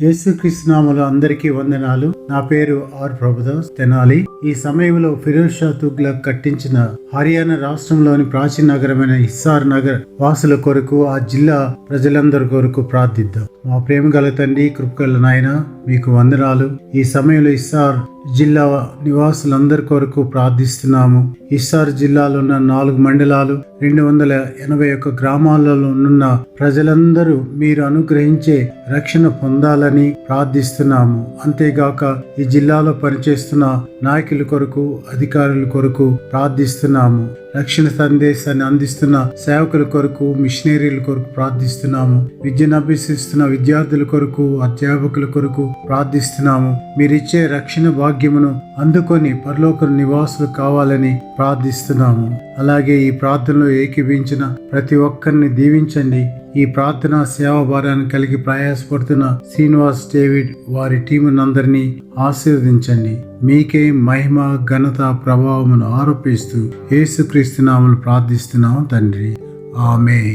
యేసుకృష్ణనామలు అందరికీ వందనాలు. నా పేరు ఆర్ ప్రభుదాస్ తెనాలి. ఈ సమయంలో ఫిరోజ్ షా తుగ్లక్ కట్టించిన హర్యానా రాష్ట్రంలోని ప్రాచీన నగరమైన హిస్సార్ నగర్ వాసుల కొరకు ఆ జిల్లా ప్రజలందరి కొరకు ప్రార్థిద్దాం. మా ప్రేమ గల తండ్రి కృపగల నాయన మీకు వందనాలు. ఈ సమయంలో హిస్సార్ జిల్లా నివాసులందరి కొరకు ప్రార్థిస్తున్నాము. ఇస్సార్ జిల్లాలో ఉన్న నాలుగు మండలాలు రెండు వందల ఎనభై ఒక్క గ్రామాలలో ఉన్న ప్రజలందరూ మీరు అనుగ్రహించే రక్షణ పొందాలని ప్రార్థిస్తున్నాము. అంతేగాక ఈ జిల్లాలో పనిచేస్తున్న నాయకుల కొరకు అధికారుల కొరకు ప్రార్థిస్తున్నాము. రక్షణ సందేశాన్ని అందిస్తున్న సేవకుల కొరకు మిషనరీల కొరకు ప్రార్థిస్తున్నాము. విద్యను అభ్యసిస్తున్న విద్యార్థుల కొరకు అధ్యాపకుల కొరకు ప్రార్థిస్తున్నాము. మీరిచ్చే రక్షణ భాగ్యమును అందుకొని పరలోక నివాసులు కావాలని ప్రార్థిస్తున్నాము. అలాగే ఈ ప్రార్థనలో ఏకీభించిన ప్రతి ఒక్కరిని దీవించండి. ఈ ప్రార్థన సేవా భారాన్ని కలిగి ప్రయాసపడుతున్న శ్రీనివాస్ డేవిడ్ వారి టీమునందరినీ ఆశీర్వదించండి. మీకే మహిమ ఘనత ప్రభావమును ఆరోపిస్తూ యేసుక్రీస్తు నామలు ప్రార్థిస్తున్నాం తండ్రి. ఆమె